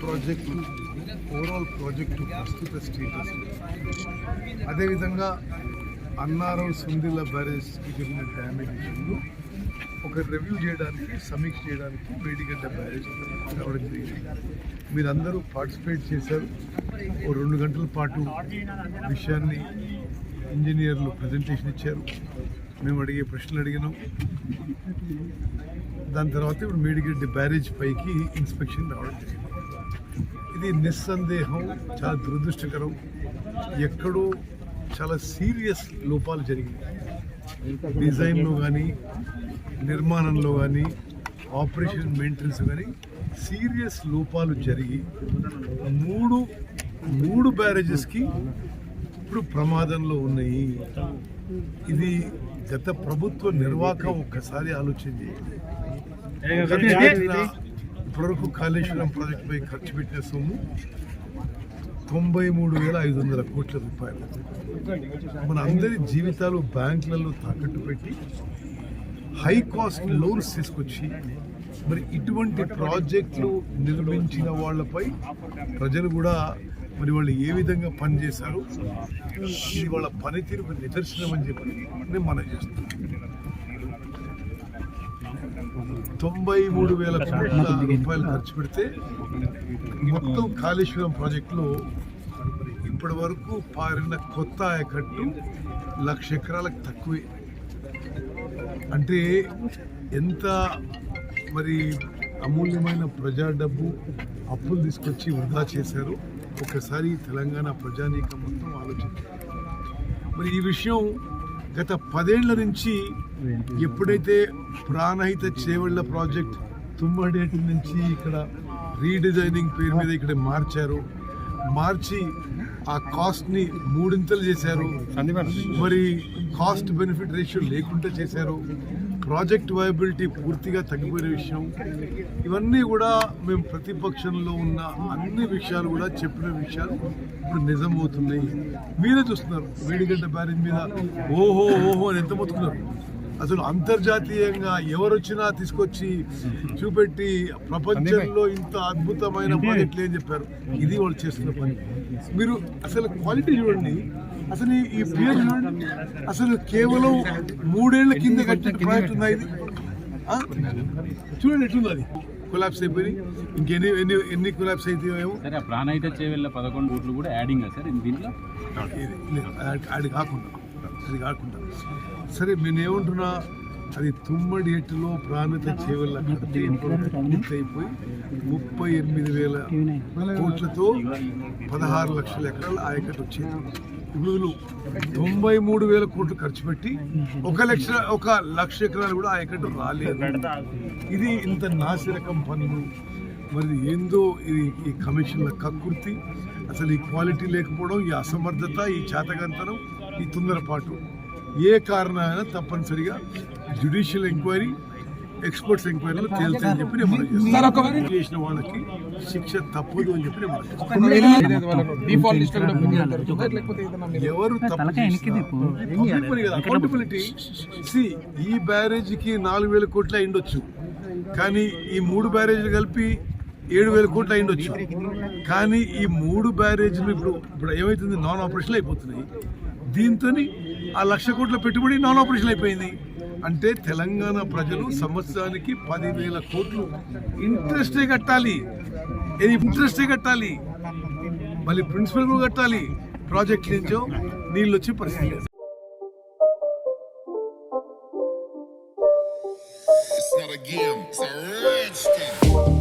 Project overall project ప్రస్తుత status అదేవిధంగా అన్నారం సుందిల బ్యారేజ్కి జరిగిన డ్యామేజ్ ఇష్యూలో ఒక రివ్యూ చేయడానికి సమీక్ష చేయడానికి వేడిగడ్డ బ్యారేజ్ రావడం జరిగింది. మీరందరూ పార్టిసిపేట్ చేశారు. ఓ రెండు గంటల పాటు విషయాన్ని ఇంజనీర్లు ప్రజెంటేషన్ ఇచ్చారు. మేము అడిగే ప్రశ్నలు అడిగినాం. దాని తర్వాత ఇప్పుడు మేడిగడ్డి బ్యారేజ్ పైకి ఇన్స్పెక్షన్ రావడం జరిగింది. ఇది నిస్సందేహం చాలా దురదృష్టకరం. ఎక్కడో చాలా సీరియస్ లోపాలు జరిగినాయి. డిజైన్లో కానీ నిర్మాణంలో కానీ ఆపరేషన్ మెయింటెనెన్స్ కానీ సీరియస్ లోపాలు జరిగి మూడు మూడు బ్యారేజెస్కి ఇప్పుడు ప్రమాదంలో ఉన్నాయి. ఇది గత ప్రభుత్వ నిర్వాహకం ఒక్కసారి ఆలోచన ఇప్పటివరకు కాళేశ్వరం ప్రాజెక్టుపై ఖర్చు పెట్టిన సొమ్ము తొంభై మూడు వేల ఐదు వందల కోట్ల రూపాయలు. మన అందరి జీవితాలు బ్యాంకులలో తాకట్టు పెట్టి హై కాస్ట్ లోన్స్ తీసుకొచ్చి మరి ఇటువంటి ప్రాజెక్టులు నిర్మించిన వాళ్ళపై ప్రజలు కూడా మరి వాళ్ళు ఏ విధంగా పనిచేశారు ఇది వాళ్ళ పనితీరుకు నిదర్శనం అని చెప్పి నేను మనం చేస్తున్నాను. తొంభై మూడు వేల కోట్ల రూపాయలు ఖర్చు పెడితే మొత్తం కాళేశ్వరం ప్రాజెక్టులో ఇప్పటి వరకు పారిన కొత్త ఆయకట్టు లక్ష ఎకరాలకు తక్కువే. అంటే ఎంత మరి అమూల్యమైన ప్రజా డబ్బు అప్పులు తీసుకొచ్చి వృధా చేశారు ఒకసారి తెలంగాణ ప్రజానీకం మొత్తం ఆలోచించారు మరి ఈ విషయం గత పదేళ్ళ నుంచి ఎప్పుడైతే ప్రాణహిత చేవళ్ళ ప్రాజెక్ట్ తుమ్మడేటి నుంచి ఇక్కడ రీడిజైనింగ్ పేరు మీద ఇక్కడ మార్చారు మార్చి ఆ కాస్ట్ని మూడింతలు చేశారు. మరి కాస్ట్ బెనిఫిట్ రేషియో లేకుండా చేశారు. ప్రాజెక్ట్ వయబిలిటీ పూర్తిగా తగ్గిపోయిన విషయం. ఇవన్నీ కూడా మేము ప్రతిపక్షంలో ఉన్న అన్ని విషయాలు కూడా చెప్పిన విషయాలు ఇప్పుడు నిజమవుతున్నాయి. మీరే చూస్తున్నారు. వేడిగడ్డ బ్యారేజ్ మీద ఓహో ఓహో అని ఎంత మొత్తుకున్నారు? అసలు అంతర్జాతీయంగా ఎవరొచ్చినా తీసుకొచ్చి చూపెట్టి ప్రపంచంలో ఇంత అద్భుతమైన ప్రాజెక్టులు ఏం చెప్పారు? ఇది వాళ్ళు చేస్తున్న పని. మీరు అసలు క్వాలిటీ చూడండి. అసలు ఈ- పేరు చూడండి అసలు కేవలం మూడేళ్ళ కింద కట్టిన ప్రాజెక్ట్ ఉందా ఇది? చూడండి ఎట్లుంది అది కొలాప్స్ అయిపోయి ఇంకెన్ని ఎన్ని ఎన్ని కొలాప్స్ అవుతాయేమో సరే ఆ ప్రాణహిత చేవెళ్ళ పదకొండు కోట్లు కూడా యాడింగ్ సార్ దీంట్లో? అది కాకుండా. అది కాకుండా. సరే నేను ఏముంటున్నా అది తుమ్మడి ఎట్టులో ప్రాణిత చేవల పూర్తయిపోయి అయిపోయి ముప్పై ఎనిమిది వేల కోట్లతో పదహారు లక్షల ఎకరాలు ఆయకట్టు వచ్చింది. ఇప్పుడు వీళ్ళు తొంభై మూడు వేల కోట్లు ఖర్చు పెట్టి ఒక లక్ష ఒక లక్ష ఎకరాలు కూడా ఆయకట్టు రాలేదు. ఇది ఇంత నాసిరకం పనులు మరి ఏందో ఇది ఈ కమిషన్ల కక్కుర్తి అసలు ఈ క్వాలిటీ లేకపోవడం ఈ అసమర్థత ఈ చేతగంతనం ఈ తొందరపాటు. ఏ కారణమైనా తప్పనిసరిగా జ్యుడిషియల్ ఎంక్వైరీ ఎక్స్పర్ట్స్ ఎంక్వైరీలో తేల్చని చెప్పి నేను. చేసిన వాళ్ళకి శిక్ష తప్పదు అని చెప్పి. ఎవరు అకౌంటబిలిటీ సి ఈ బ్యారేజ్కి నాలుగు వేల కోట్ల అయిండొచ్చు కానీ ఈ మూడు బ్యారేజ్లు కలిపి ఏడు వేల కోట్లు అయిండొచ్చు కానీ ఈ మూడు బ్యారేజ్లు ఇప్పుడు ఇప్పుడు ఏమైతుంది? నాన్ ఆపరేషన్ అయిపోతున్నాయి. దీంతో ఆ లక్ష కోట్ల పెట్టుబడి నాన్ ఆపరేషన్ అయిపోయింది. అంటే తెలంగాణ ప్రజలు సంవత్సరానికి పదివేల కోట్లు ఇంట్రెస్టే కట్టాలి. ఇది ఇంట్రెస్టే కట్టాలి? మళ్ళీ ప్రిన్సిపల్ కూడా కట్టాలి. ప్రాజెక్ట్ నుంచో నీళ్ళు వచ్చే పరిస్థితి లేదు. It's not a game, it's a